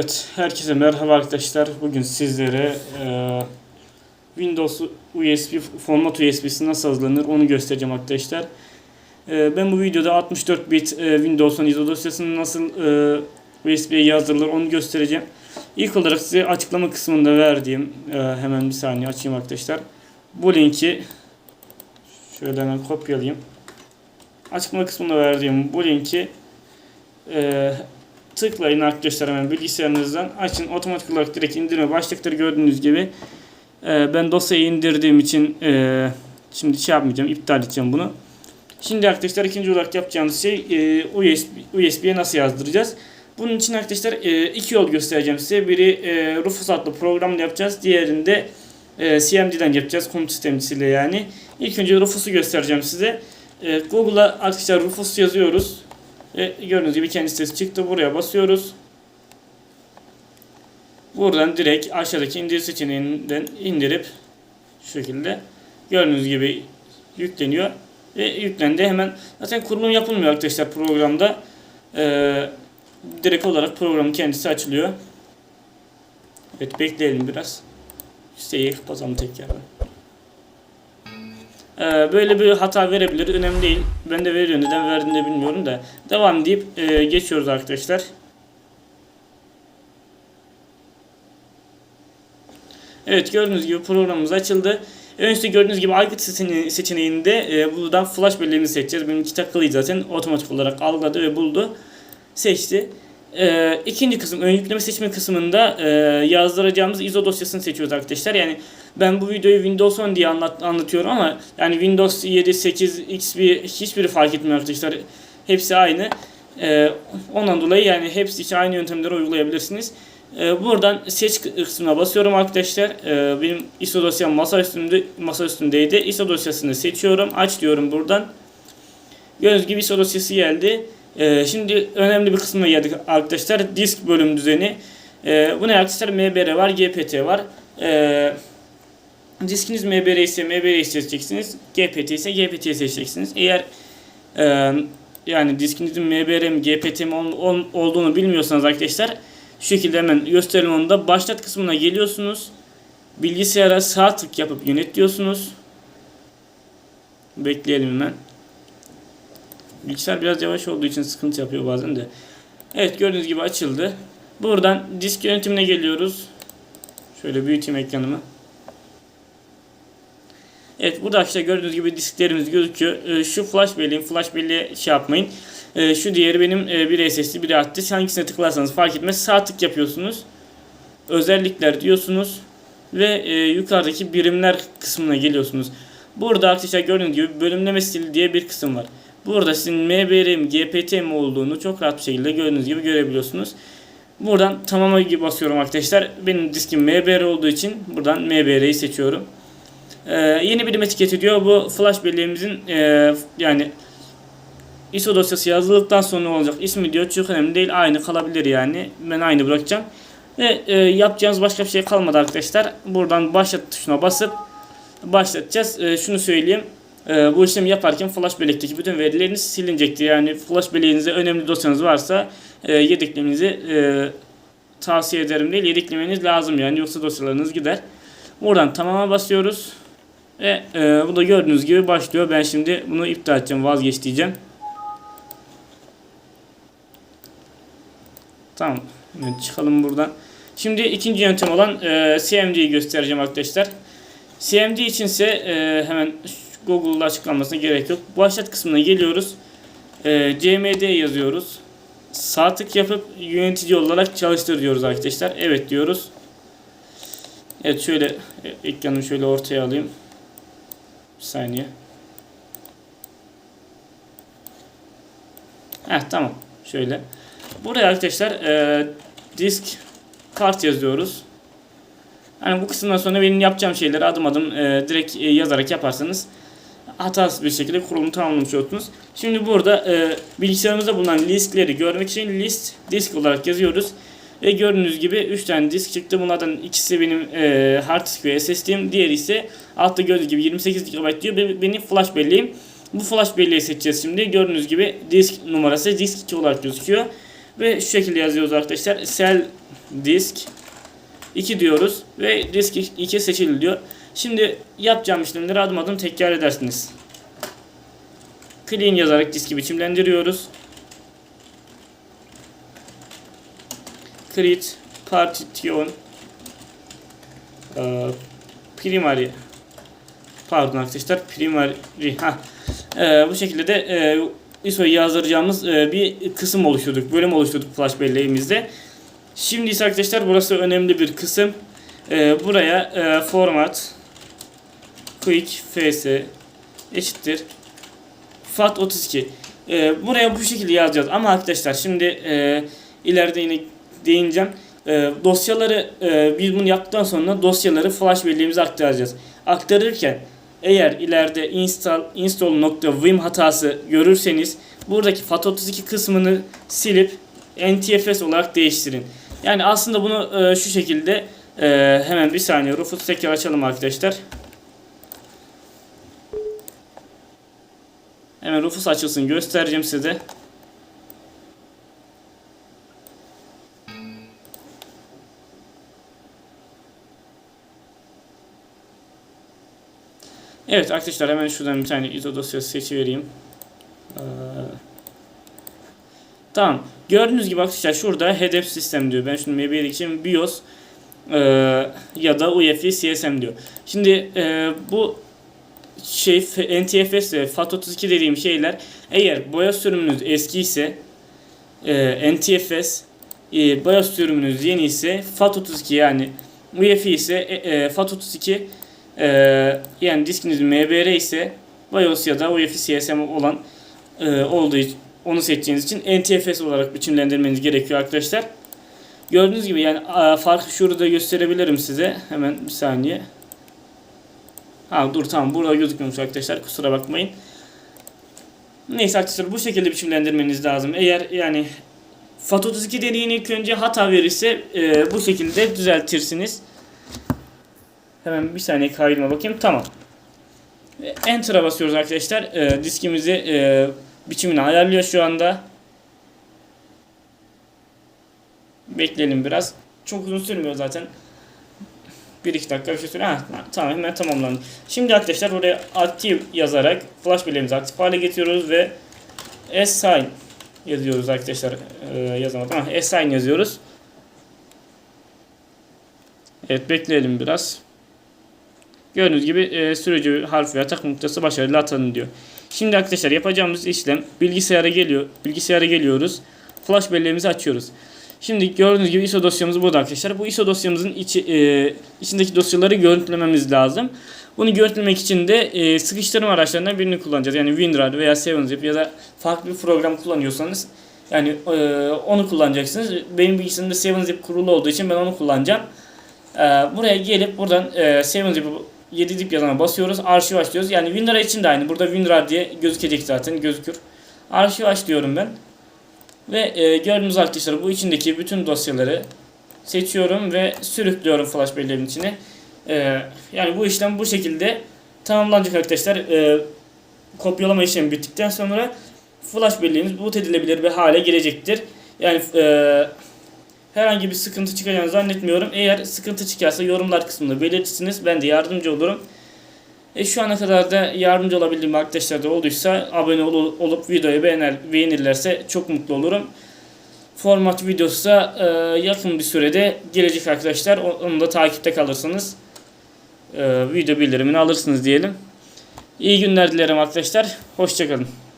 Evet, herkese merhaba arkadaşlar. Bugün sizlere e, Windows USB format USB'si nasıl hazırlanır onu göstereceğim arkadaşlar. E, ben bu videoda 64 bit e, Windows'un ISO dosyasını nasıl e, USB'ye yazdırılır onu göstereceğim. İlk olarak size açıklama kısmında verdiğim e, hemen bir saniye açayım arkadaşlar. Bu linki şöyle hemen kopyalayayım. Açıklama kısmında verdiğim bu linki e, tıklayın arkadaşlar hemen bilgisayarınızdan. Açın otomatik olarak direkt indirme başlıktır gördüğünüz gibi. Ee, ben dosyayı indirdiğim için e, şimdi şey yapmayacağım iptal edeceğim bunu. Şimdi arkadaşlar ikinci olarak yapacağımız şey e, USB, USB'ye nasıl yazdıracağız? Bunun için arkadaşlar e, iki yol göstereceğim size. Biri e, Rufus adlı programla yapacağız. Diğerinde CMD'den yapacağız komut sistemcisiyle yani. İlk önce Rufus'u göstereceğim size. Google'a arkadaşlar Rufus yazıyoruz ve gördüğünüz gibi kendi sitesi çıktı. Buraya basıyoruz. Buradan direkt aşağıdaki indir seçeneğinden indirip şu şekilde gördüğünüz gibi yükleniyor. Ve yüklendi. Hemen zaten kurulum yapılmıyor arkadaşlar programda. Ee, direkt olarak programın kendisi açılıyor. Evet bekleyelim biraz. Siteyi kapatalım tekrardan. Ee, böyle bir hata verebilir. Önemli değil. Ben de veriyor. Neden verdiğini de bilmiyorum da. Devam deyip e, geçiyoruz arkadaşlar. Evet gördüğünüz gibi programımız açıldı. En üstte gördüğünüz gibi seçeneği- seçeneğinde e, buradan flash belleğimizi seçeceğiz. Benimki takılıydı zaten. Otomatik olarak algıladı ve buldu. Seçti. E, ikinci kısım ön yükleme seçme kısmında e, yazdıracağımız ISO dosyasını seçiyoruz arkadaşlar. Yani ben bu videoyu Windows 10 diye anlat, anlatıyorum ama yani Windows 7, 8, XP hiçbiri fark etmiyor arkadaşlar. Hepsi aynı. E, ondan dolayı yani hepsi için aynı yöntemleri uygulayabilirsiniz. E, buradan seç kısmına basıyorum arkadaşlar. E, benim ISO dosyam masa üstünde masa üstündeydi. ISO dosyasını seçiyorum. Aç diyorum buradan. Gördüğünüz gibi ISO dosyası geldi. Ee, şimdi önemli bir kısmına geldik arkadaşlar. Disk bölüm düzeni. Ee, bu ne arkadaşlar? MBR var, GPT var. Ee, diskiniz MBR ise MBR seçeceksiniz. GPT ise GPT seçeceksiniz. Eğer e, yani diskinizin MBR mi GPT mi ol- ol- olduğunu bilmiyorsanız arkadaşlar şu şekilde hemen gösterelim onu da. Başlat kısmına geliyorsunuz. Bilgisayara sağ tık yapıp yönet diyorsunuz. Bekleyelim hemen. Bilgisayar biraz yavaş olduğu için sıkıntı yapıyor bazen de. Evet gördüğünüz gibi açıldı. Buradan disk yönetimine geliyoruz. Şöyle büyüteyim ekranımı. Evet burada işte gördüğünüz gibi disklerimiz gözüküyor. Ee, şu flash belleğin flash belleğe şey yapmayın. Ee, şu diğeri benim e, bir SSD bir hard. Hangisine tıklarsanız fark etmez. Sağ tık yapıyorsunuz. Özellikler diyorsunuz. Ve e, yukarıdaki birimler kısmına geliyorsunuz. Burada arkadaşlar gördüğünüz gibi bölümleme stili diye bir kısım var. Burada sizin MBR mi GPT mi olduğunu çok rahat bir şekilde gördüğünüz gibi görebiliyorsunuz. Buradan tamama basıyorum arkadaşlar. Benim diskim MBR olduğu için buradan MBR'yi seçiyorum. Ee, yeni bir etiket diyor. Bu flash belleğimizin e, yani ISO dosyası yazıldıktan sonra olacak ismi diyor. Çok önemli değil. Aynı kalabilir yani. Ben aynı bırakacağım. Ve e, yapacağımız başka bir şey kalmadı arkadaşlar. Buradan başlat tuşuna basıp başlatacağız. E, şunu söyleyeyim. E, bu işlemi yaparken flash bellekteki bütün verileriniz silinecektir. Yani flash belleğinizde önemli dosyanız varsa e, yedeklemenizi e, tavsiye ederim değil. Yedeklemeniz lazım yani yoksa dosyalarınız gider. Buradan tamama basıyoruz. Ve e, bu da gördüğünüz gibi başlıyor. Ben şimdi bunu iptal edeceğim, vazgeç diyeceğim. Tamam. Çıkalım buradan. Şimdi ikinci yöntem olan e, CMD'yi göstereceğim arkadaşlar. CMD içinse e, hemen Google'da açıklanmasına gerek yok. Başlat kısmına geliyoruz. E, CMD yazıyoruz. Sağ tık yapıp yönetici olarak çalıştır diyoruz arkadaşlar. Evet diyoruz. Evet şöyle e, ekranımı şöyle ortaya alayım. Bir saniye. Heh tamam. Şöyle. Buraya arkadaşlar e, disk kart yazıyoruz. Yani bu kısımdan sonra benim yapacağım şeyleri adım adım e, direkt e, yazarak yaparsanız hatasız bir şekilde kurulumu tamamlamış olursunuz. Şimdi burada e, bilgisayarımızda bulunan diskleri görmek için list disk olarak yazıyoruz. Ve gördüğünüz gibi 3 tane disk çıktı. Bunlardan ikisi benim e, hard disk ve SSD'm. Diğeri ise altta gördüğünüz gibi 28 GB diyor. Be- Benim flash belleğim. Bu flash belleği seçeceğiz şimdi. Gördüğünüz gibi disk numarası disk 2 olarak gözüküyor. Ve şu şekilde yazıyoruz arkadaşlar. Cell disk 2 diyoruz ve disk 2 seçili diyor. Şimdi yapacağım işlemleri adım adım tekrar edersiniz. Clean yazarak diski biçimlendiriyoruz. Create partition e, primary pardon arkadaşlar primary ha e, bu şekilde de e, yazdıracağımız e, bir kısım oluşturduk. Bölüm oluşturduk flash belleğimizde. Şimdi ise arkadaşlar burası önemli bir kısım. Buraya format quick fs eşittir FAT32. E, buraya bu şekilde yazacağız. Ama arkadaşlar şimdi ileride yine değineceğim. E, dosyaları e, biz bunu yaptıktan sonra dosyaları flash belleğimize aktaracağız. Aktarırken eğer ileride install install.vim hatası görürseniz buradaki FAT32 kısmını silip NTFS olarak değiştirin. Yani aslında bunu e, şu şekilde e, hemen bir saniye Rufus tekrar açalım arkadaşlar. Hemen Rufus açılsın göstereceğim size. Evet arkadaşlar hemen şuradan bir tane ISO dosyası seçivereyim. Ee, tamam. Gördüğünüz gibi arkadaşlar şurada hedef sistem diyor. Ben şunu MBR için BIOS e, ya da UEFI CSM diyor. Şimdi e, bu şey NTFS ve FAT32 dediğim şeyler eğer BIOS sürümünüz eski ise e, NTFS e, BIOS sürümünüz yeni ise FAT32 yani UEFI ise e, e, FAT32 ee, yani diskiniz MBR ise BIOS ya da UEFI CSM olan e, olduğu onu seçtiğiniz için NTFS olarak biçimlendirmeniz gerekiyor arkadaşlar. Gördüğünüz gibi yani a, farkı şurada gösterebilirim size. Hemen bir saniye. Ha dur tamam burada gözükmüyormuş arkadaşlar kusura bakmayın. Neyse arkadaşlar bu şekilde biçimlendirmeniz lazım. Eğer yani FAT32 dediğin ilk önce hata verirse e, bu şekilde düzeltirsiniz. Hemen bir saniye kaydıma bakayım. Tamam. Enter'a basıyoruz arkadaşlar. E, diskimizi e, biçimini ayarlıyor şu anda. Bekleyelim biraz. Çok uzun sürmüyor zaten. 1-2 dakika bir şey. Ha, tamam hemen tamamlandı. Şimdi arkadaşlar buraya aktif yazarak flash belleğimizi aktif hale getiriyoruz ve assign yazıyoruz arkadaşlar. E, yazamadım ama assign yazıyoruz. Evet bekleyelim biraz. Gördüğünüz gibi e, sürücü harf veya takım noktası başarılı atanın diyor. Şimdi arkadaşlar yapacağımız işlem bilgisayara geliyor. Bilgisayara geliyoruz. Flash belleğimizi açıyoruz. Şimdi gördüğünüz gibi ISO dosyamız burada arkadaşlar. Bu ISO dosyamızın içi, e, içindeki dosyaları görüntülememiz lazım. Bunu görüntülemek için de e, sıkıştırma araçlarından birini kullanacağız. Yani WinRAR veya 7zip ya da farklı bir program kullanıyorsanız yani e, onu kullanacaksınız. Benim bilgisayarımda 7zip kurulu olduğu için ben onu kullanacağım. E, buraya gelip buradan e, 7zip 7 dip yazana basıyoruz. Arşiv aç diyoruz. Yani WinRAR için de aynı. Burada WinRAR diye gözükecek zaten. Gözükür. Arşiv aç diyorum ben. Ve e, gördüğünüz arkadaşlar bu içindeki bütün dosyaları seçiyorum ve sürüklüyorum flash belleğimin içine. E, yani bu işlem bu şekilde tamamlanacak arkadaşlar. E, kopyalama işlemi bittikten sonra flash belleğimiz boot edilebilir bir hale gelecektir. Yani e, herhangi bir sıkıntı çıkacağını zannetmiyorum. Eğer sıkıntı çıkarsa yorumlar kısmında belirtirsiniz. Ben de yardımcı olurum. E şu ana kadar da yardımcı olabildiğim arkadaşlar da olduysa abone ol, olup videoyu beğener, beğenirlerse çok mutlu olurum. Format videosu da e, yakın bir sürede gelecek arkadaşlar. Onu da takipte kalırsanız e, video bildirimini alırsınız diyelim. İyi günler dilerim arkadaşlar. Hoşçakalın.